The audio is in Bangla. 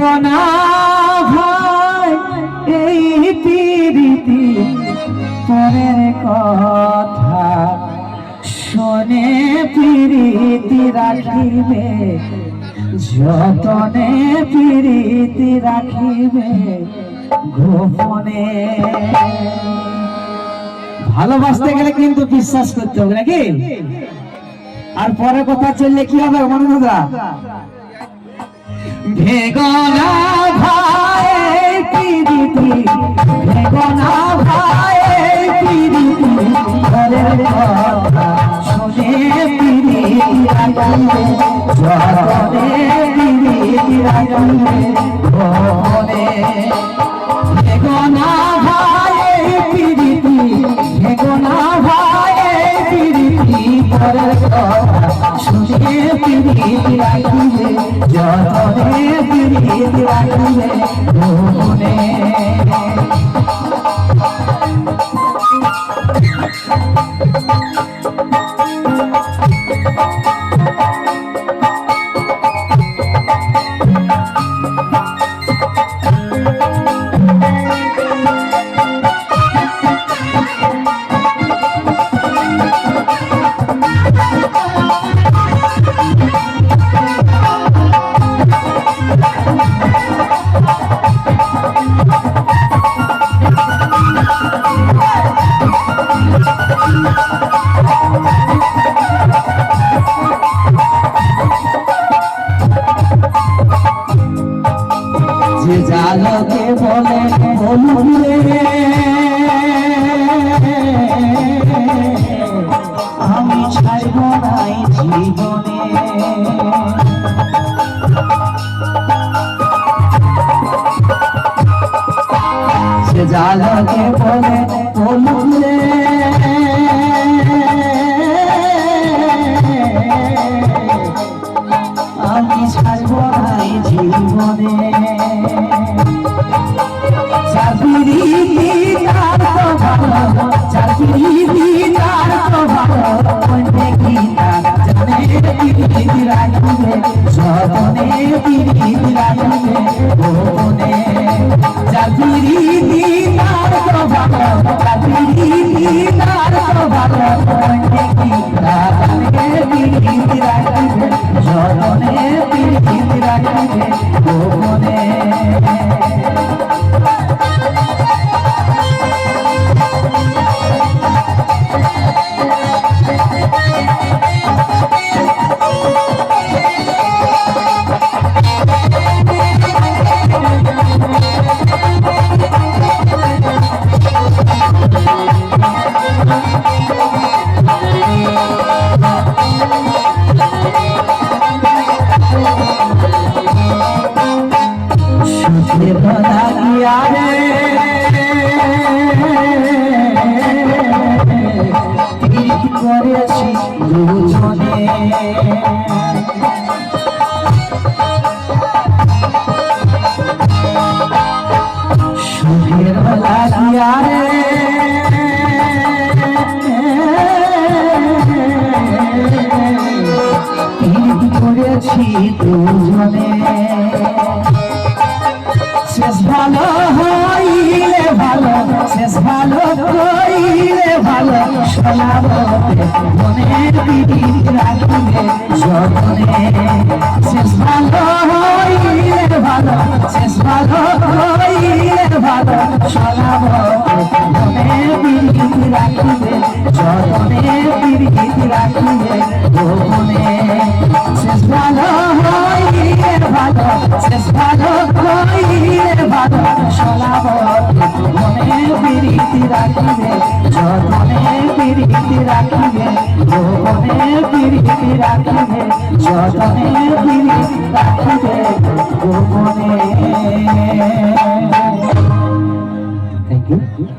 ভেগনা ভাই, এই পরের কথা শোনে, পিরিতি রাখিবে, যতনে পিরিতি রাখিবে, গোপনে। ভালোবাসতে গেলে কিন্তু বিশ্বাস করতে হবে, নাকি? আর পরে কথা চললে কি হবে মনে ভেগনা ভাই পিরিতি। ভেগনা ভাই পিরিতি। ঘরের কথা শুনে পিরিতি রাখিবে জগনে পিরিতি রাখিবে যতনে যে বলে বলুরে আমি ছাড়ব নাই জীবনে। সে জালকে বলে করেছি দুজনে সুখের বলা গিয়া রে করেছি ভালো হইলে ভালো, শেষ ভালো হইলে ভালো। শোনাব মনের পিড়ি রাখবে যতনে শেষ ভালো হইলে ভালো, শেষ ভালো হইলে ভালো। শোনাব মনের পিড়ি রাখবে যতনে পিড়ি রাখবে যতনে প্রীতি